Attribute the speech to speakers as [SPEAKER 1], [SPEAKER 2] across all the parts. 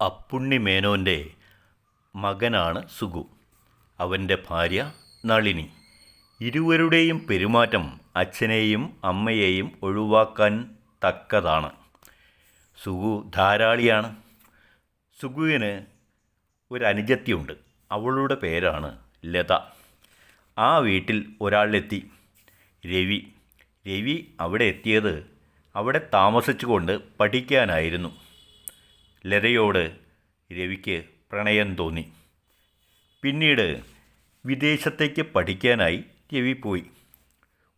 [SPEAKER 1] അപ്പുണ്ണി മേനോന്റെ മകനാണ് സുഗു. അവന്റെ ഭാര്യ നളിനി. ഇരുവരുടെയും പെരുമാറ്റം അച്ഛനെയും അമ്മയെയും ഒഴിവാക്കാൻ തക്കതാണ്. സുഗു ധാരാളിയാണ്. സുഗുവിന് ഒരു അവളുടെ പേരാണ് ലത. ആ വീട്ടിൽ ഒരാളെത്തി. രവി. രവി അവിടെ എത്തിയത് അവിടെ താമസിച്ചുകൊണ്ട് പഠിക്കാനായിരുന്നു. ലതയോട് രവിക്ക് പ്രണയം തോന്നി. പിന്നീട് വിദേശത്തേക്ക് പഠിക്കാനായി രവി പോയി.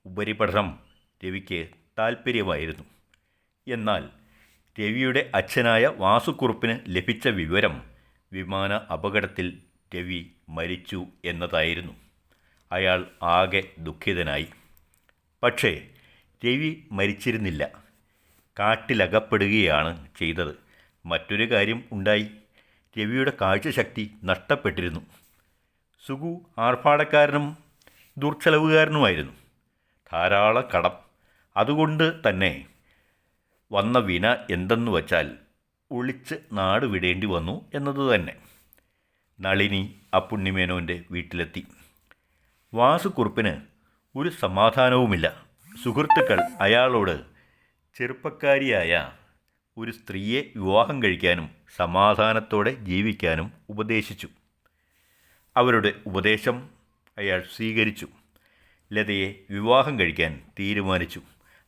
[SPEAKER 1] ഉപരിപഠനം രവിക്ക് താൽപ്പര്യമായിരുന്നു. എന്നാൽ രവിയുടെ അച്ഛനായ വാസുക്കുറുപ്പിന് ലഭിച്ച വിവരം വിമാന അപകടത്തിൽ രവി മരിച്ചു എന്നതായിരുന്നു. അയാൾ ആകെ ദുഃഖിതനായി. പക്ഷേ രവി മരിച്ചിരുന്നില്ല. കാട്ടിലകപ്പെടുകയാണ് ചെയ്തത്. മറ്റൊരു കാര്യം ഉണ്ടായി. രവിയുടെ കാഴ്ചശക്തി നഷ്ടപ്പെട്ടിരുന്നു. സുഗു ആർഭാടക്കാരനും ദുർച്ചെലവുകാരനുമായിരുന്നു. ധാരാളം കടം. അതുകൊണ്ട് തന്നെ വന്ന വിന എന്തെന്ന് വച്ചാൽ ഒളിച്ച് നാട് വിടേണ്ടി വന്നു എന്നത് തന്നെ. നളിനി അപ്പുണ്ണിമേനോന്റെ വീട്ടിലെത്തി. വാസുക്കുറുപ്പിന് ഒരു സമാധാനവുമില്ല. സുഹൃത്തുക്കൾ അയാളോട് ചെറുപ്പക്കാരിയായ ഒരു സ്ത്രീയെ വിവാഹം കഴിക്കാനും സമാധാനത്തോടെ ജീവിക്കാനും ഉപദേശിച്ചു. അവരുടെ ഉപദേശം അയാൾ സ്വീകരിച്ചു. ലതയെ വിവാഹം കഴിക്കാൻ തീരുമാനിച്ചു.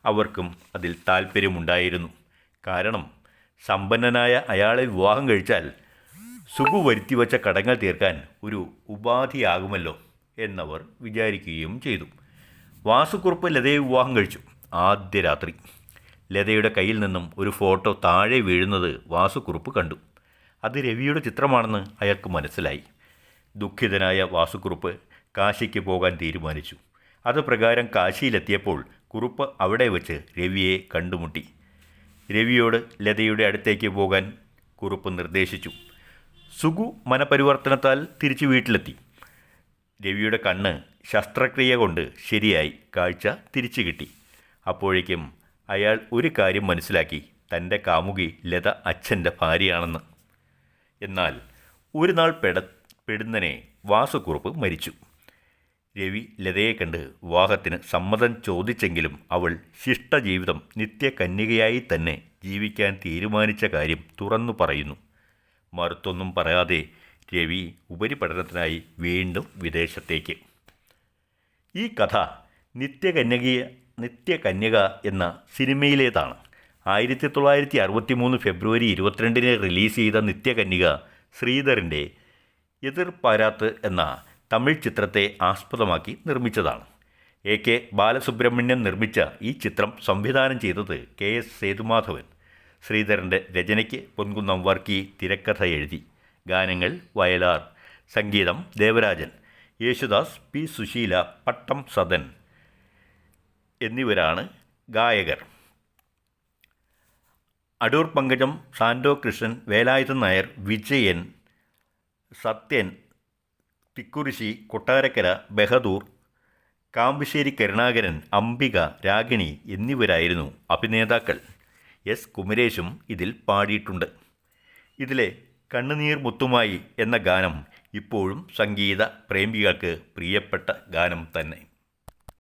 [SPEAKER 1] അവർക്കും അതിൽ താല്പര്യമുണ്ടായിരുന്നു കാരണം സമ്പന്നനായ അയാളെ വിവാഹം കഴിച്ചാൽ സുഖു വരുത്തിവച്ച കടങ്ങൾ തീർക്കാൻ ഒരു ഉപാധിയാകുമല്ലോ എന്നവർ വിചാരിക്കുകയും ചെയ്തു. വാസുക്കുറുപ്പ് ലതയെ വിവാഹം കഴിച്ചു. ആദ്യ രാത്രി ലതയുടെ കയ്യിൽ നിന്നും ഒരു ഫോട്ടോ താഴെ വീഴുന്നത് വാസുക്കുറുപ്പ് കണ്ടു. അത് രവിയുടെ ചിത്രമാണെന്ന് അയാൾക്ക് മനസ്സിലായി. ദുഃഖിതനായ വാസുക്കുറുപ്പ് കാശിക്ക് പോകാൻ തീരുമാനിച്ചു. അത് പ്രകാരം കാശിയിലെത്തിയപ്പോൾ കുറുപ്പ് അവിടെ വെച്ച് രവിയെ കണ്ടുമുട്ടി. രവിയോട് ലതയുടെ അടുത്തേക്ക് പോകാൻ കുറുപ്പ് നിർദ്ദേശിച്ചു. സുഗു മനപരിവർത്തനത്താൽ തിരിച്ചു വീട്ടിലെത്തി. രവിയുടെ കണ്ണ് ശസ്ത്രക്രിയ കൊണ്ട് ശരിയായി. കാഴ്ച തിരിച്ചു കിട്ടി. അപ്പോഴേക്കും അയാൾ ഒരു കാര്യം മനസ്സിലാക്കി. തന്റെ കാമുകി ലത അച്ഛന്റെ ഭാര്യയാണെന്ന്. എന്നാൽ ഒരു നാൾ പെട പെടുന്നനെ വാസുക്കുറുപ്പ് മരിച്ചു. രവി ലതയെ കണ്ട് വിവാഹത്തിന് സമ്മതം ചോദിച്ചെങ്കിലും അവൾ ശിഷ്ടജീവിതം നിത്യകന്യകയായി തന്നെ ജീവിക്കാൻ തീരുമാനിച്ച കാര്യം തുറന്നു പറയുന്നു. മറുത്തൊന്നും പറയാതെ രവി ഉപരിപഠനത്തിനായി വീണ്ടും വിദേശത്തേക്ക്. ഈ കഥ നിത്യകന്യകയ നിത്യകന്യക എന്ന സിനിമയിലേതാണ്. ആയിരത്തി തൊള്ളായിരത്തി അറുപത്തി മൂന്ന് ഫെബ്രുവരി ഇരുപത്തിരണ്ടിന് റിലീസ് ചെയ്ത നിത്യകന്യക ശ്രീധറിന്റെ എതിർപ്പാരാത്ത് എന്ന തമിഴ് ചിത്രത്തെ ആസ്പദമാക്കി നിർമ്മിച്ചതാണ്. എ കെ ബാലസുബ്രഹ്മണ്യൻ നിർമ്മിച്ച ഈ ചിത്രം സംവിധാനം ചെയ്തത് കെ എസ് സേതുമാധവൻ. ശ്രീധരന്റെ രചനയ്ക്ക് പൊൻകുന്നം വർക്കി തിരക്കഥ എഴുതി. ഗാനങ്ങൾ വയലാർ. സംഗീതം ദേവരാജൻ. യേശുദാസ് പി സുശീല പട്ടം സദൻ. എന്നിവരാണ് ഗായകർ. അടൂർ പങ്കജം സാന്റോ കൃഷ്ണൻ വേലായുധൻ നായർ വിജയൻ സത്യൻ തിക്കുറിശി കൊട്ടാരക്കര ബഹദൂർ കാമ്പശ്ശേരി കരുണാകരൻ അംബിക രാഗിണി എന്നിവരായിരുന്നു അഭിനേതാക്കൾ. എസ്. കുമരേശും ഇതിൽ പാടിയിട്ടുണ്ട്. ഇതിലെ കണ്ണുനീർ മുത്തുമായി എന്ന ഗാനം ഇപ്പോഴും സംഗീത പ്രേമികൾക്ക് പ്രിയപ്പെട്ട ഗാനം തന്നെ.